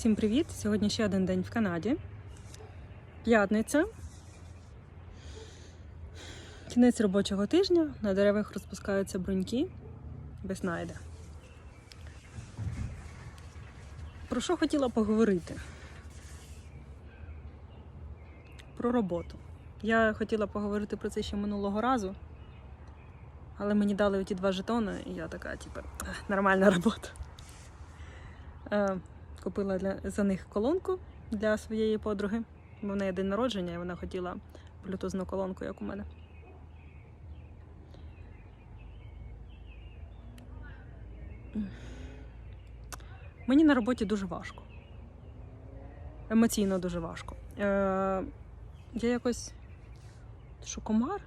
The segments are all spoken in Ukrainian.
Всім привіт! Сьогодні ще один день в Канаді. П'ятниця. Кінець робочого тижня. На деревах розпускаються бруньки. Весна йде. Про що хотіла поговорити? Про роботу. Я хотіла поговорити про це ще минулого разу, але мені дали оті два жетони, і я така, типу, нормальна робота. Купила для, за них колонку для своєї подруги. Бо в неї день народження, і вона хотіла блютузну колонку, як у мене. Мені на роботі дуже важко. Емоційно дуже важко. Е, я якось. Що, комар?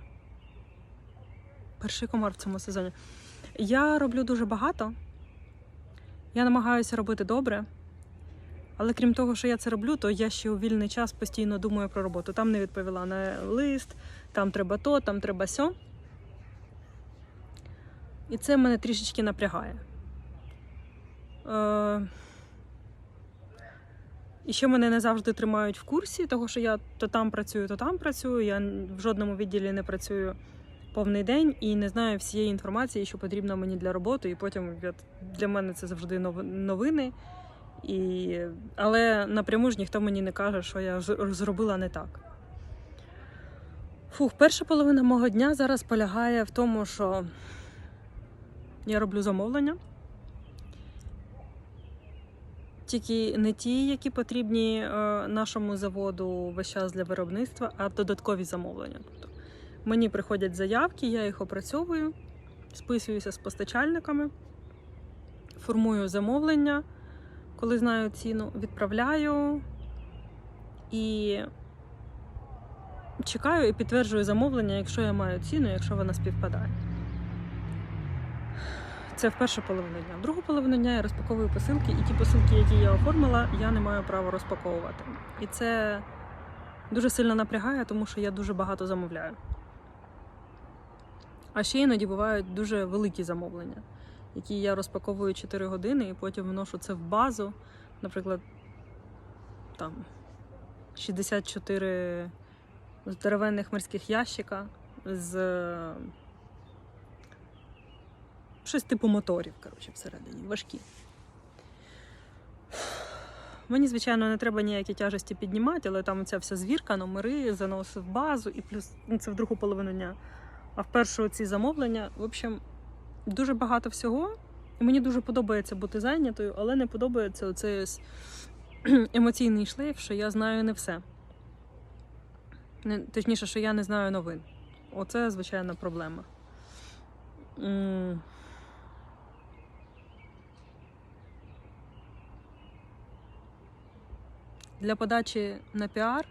Перший комар в цьому сезоні. Я роблю дуже багато. Я намагаюся робити добре. Але крім того, що я це роблю, то я ще у вільний час постійно думаю про роботу. Там не відповіла на лист, там треба то, там треба сьо. І це мене трішечки напрягає. Е... І ще мене не завжди тримають в курсі, того що я то там працюю, то там працюю. Я в жодному відділі не працюю повний день і не знаю всієї інформації, що потрібно мені для роботи. І потім для мене це завжди новини. І... Але напряму ж ніхто мені не каже, що я зробила не так. Фух, перша половина мого дня зараз полягає в тому, що я роблю замовлення. Тільки не ті, які потрібні е, нашому заводу весь час для виробництва, а додаткові замовлення. Тобто мені приходять заявки, я їх опрацьовую, списуюся з постачальниками, формую замовлення коли знаю ціну, відправляю і чекаю і підтверджую замовлення, якщо я маю ціну, якщо вона співпадає. Це в першу половину дня. В другу половину дня я розпаковую посилки, і ті посилки, які я оформила, я не маю права розпаковувати. І це дуже сильно напрягає, тому що я дуже багато замовляю. А ще іноді бувають дуже великі замовлення які я розпаковую 4 години і потім вношу це в базу. Наприклад, там 64 здоровенних морських ящика з е, щось типу моторів, коротше, всередині, важкі. Мені, звичайно, не треба ніякі тяжесті піднімати, але там ця вся звірка, номери, заносив в базу, і плюс ну, це в другу половину дня. А в першу ці замовлення, в общем, дуже багато всього. І мені дуже подобається бути зайнятою, але не подобається оцей емоційний шлейф, що я знаю не все. Точніше, що я не знаю новин. Оце звичайна проблема. Для подачі на піар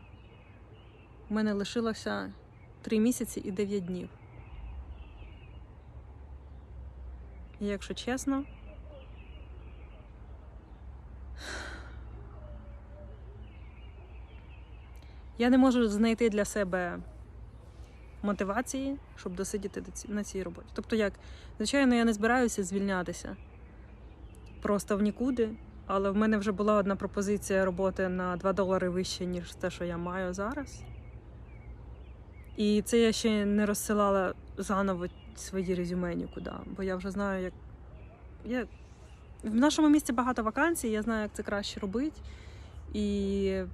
в мене лишилося 3 місяці і 9 днів. Якщо чесно, я не можу знайти для себе мотивації, щоб досидіти на цій роботі. Тобто, як, звичайно, я не збираюся звільнятися просто в нікуди, але в мене вже була одна пропозиція роботи на 2 долари вище, ніж те, що я маю зараз. І це я ще не розсилала заново свої резюме нікуди, бо я вже знаю, як. Я... В нашому місті багато вакансій, я знаю, як це краще робити. І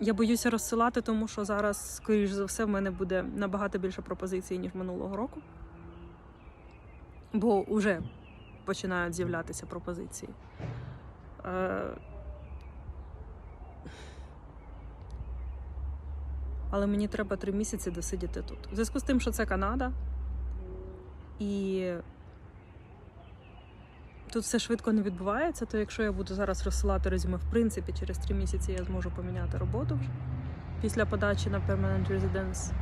я боюся розсилати, тому що зараз, скоріш за все, в мене буде набагато більше пропозицій, ніж минулого року. Бо вже починають з'являтися пропозиції. Е, Але мені треба три місяці досидіти тут. У зв'язку з тим, що це Канада, і тут все швидко не відбувається, то якщо я буду зараз розсилати резюме, в принципі, через три місяці я зможу поміняти роботу вже після подачі на Permanent Residence.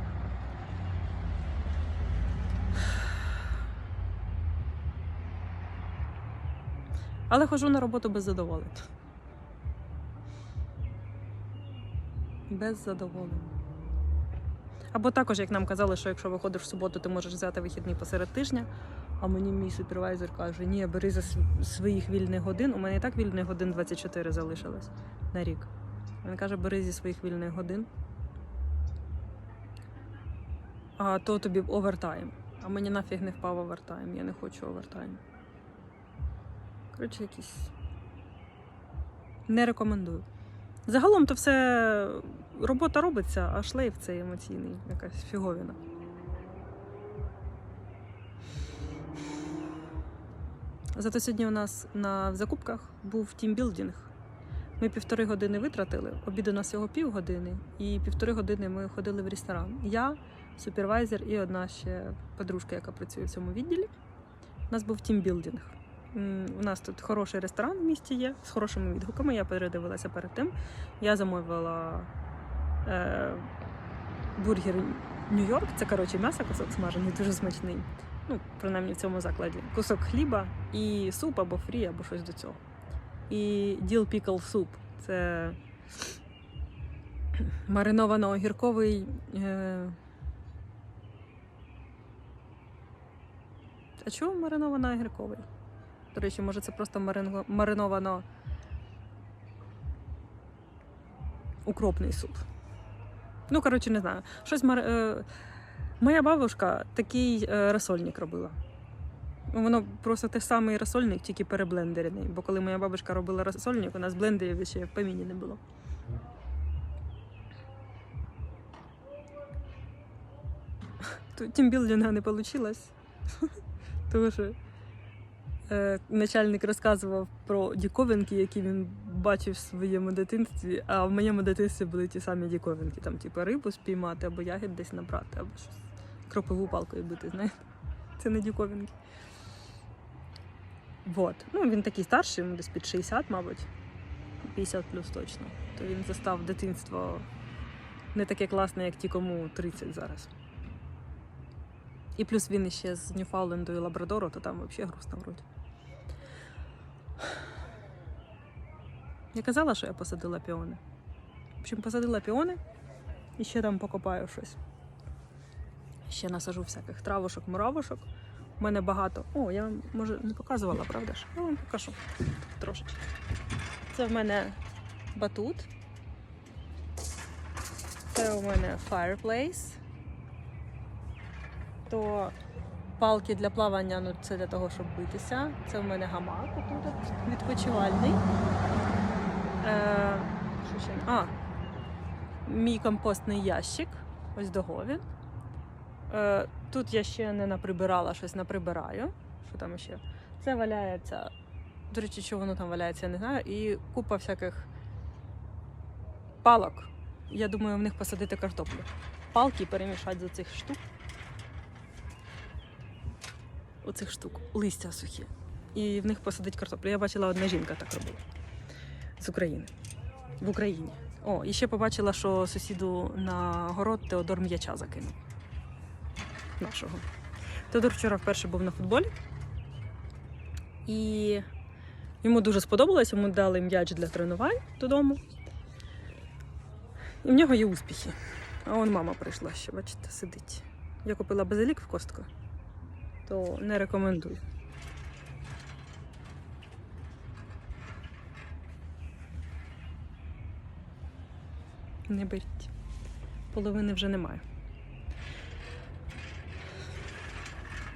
Але хожу на роботу без задоволення. Без задоволення. Або також, як нам казали, що якщо виходиш в суботу, ти можеш взяти вихідний посеред тижня. А мені мій супервайзер каже: ні, бери за своїх вільних годин. У мене і так вільних годин 24 залишилось на рік. Він каже, бери зі своїх вільних годин. А то тобі овертайм. А мені нафіг не впав овертайм. Я не хочу овертайм. Коротше, якісь. Не рекомендую. Загалом то все робота робиться, а шлейф це емоційний, якась фіговіна. Зато сьогодні у нас на закупках був тімбілдинг. Ми півтори години витратили, обід у нас всього півгодини, і півтори години ми ходили в ресторан. Я, супервайзер і одна ще подружка, яка працює в цьому відділі. У нас був тімбілдинг. У нас тут хороший ресторан в місті є з хорошими відгуками. Я передивилася перед тим. Я замовила е, бургер Нью-Йорк. Це коротше м'ясо, кусок смажений, дуже смачний. Ну, принаймні в цьому закладі. Кусок хліба і суп або фрі, або щось до цього. І діл пікл суп. Це мариновано-огірковий. Е... А чого мариновано-огірковий? До речі, може це просто мариновано укропний суп. Ну, коротше, не знаю. Щось мар... е, Моя бабушка такий е, розсольник робила. Воно просто те самий розсольник, тільки переблендерений. Бо коли моя бабушка робила розсольник, у нас блендерів ще в поміні не було. Тімбілдинга не вийшло. Тому що е, начальник розказував про діковинки, які він бачив в своєму дитинстві, а в моєму дитинстві були ті самі діковинки, там, типу, рибу спіймати або ягід десь набрати, або щось. Кропиву палкою бити, знаєте. Це не діковинки. Вот. Ну, він такий старший, йому десь під 60, мабуть. 50 плюс точно. То він застав дитинство не таке класне, як ті, кому 30 зараз. І плюс він іще з Ньюфауленду і Лабрадору, то там взагалі грустно вроді. Я казала, що я посадила піони. В посадила піони і ще там покопаю щось. Ще насажу всяких травушок, муравушок. У мене багато. О, я вам, може не показувала, правда ж? Я вам покажу трошечки. Це в мене батут. Це у мене fireplace. То палки для плавання, ну це для того, щоб битися. Це в мене гамак тут відпочивальний. Е? А, мій компостний ящик. Ось договін. Е, тут я ще не наприбирала, щось наприбираю. Що там ще? Це валяється. До речі, що воно там валяється, я не знаю. І купа всяких палок. Я думаю, в них посадити картоплю. Палки перемішати з оцих штук. Оцих штук, листя сухі. І в них посадити картоплю. Я бачила, одна жінка так робила. З України. В Україні. О, і ще побачила, що сусіду на город Теодор м'яча закинув. Нашого. Теодор вчора вперше був на футболі. І йому дуже сподобалось, йому дали м'яч для тренувань додому. І в нього є успіхи. А он мама прийшла ще, бачите, сидить. Я купила базилік в костку, то не рекомендую. Не беріть. Половини вже немає.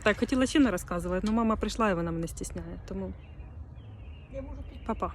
Так, хотіла ще не розказувати, але мама прийшла і вона мене стісняє, тому Я можу папа.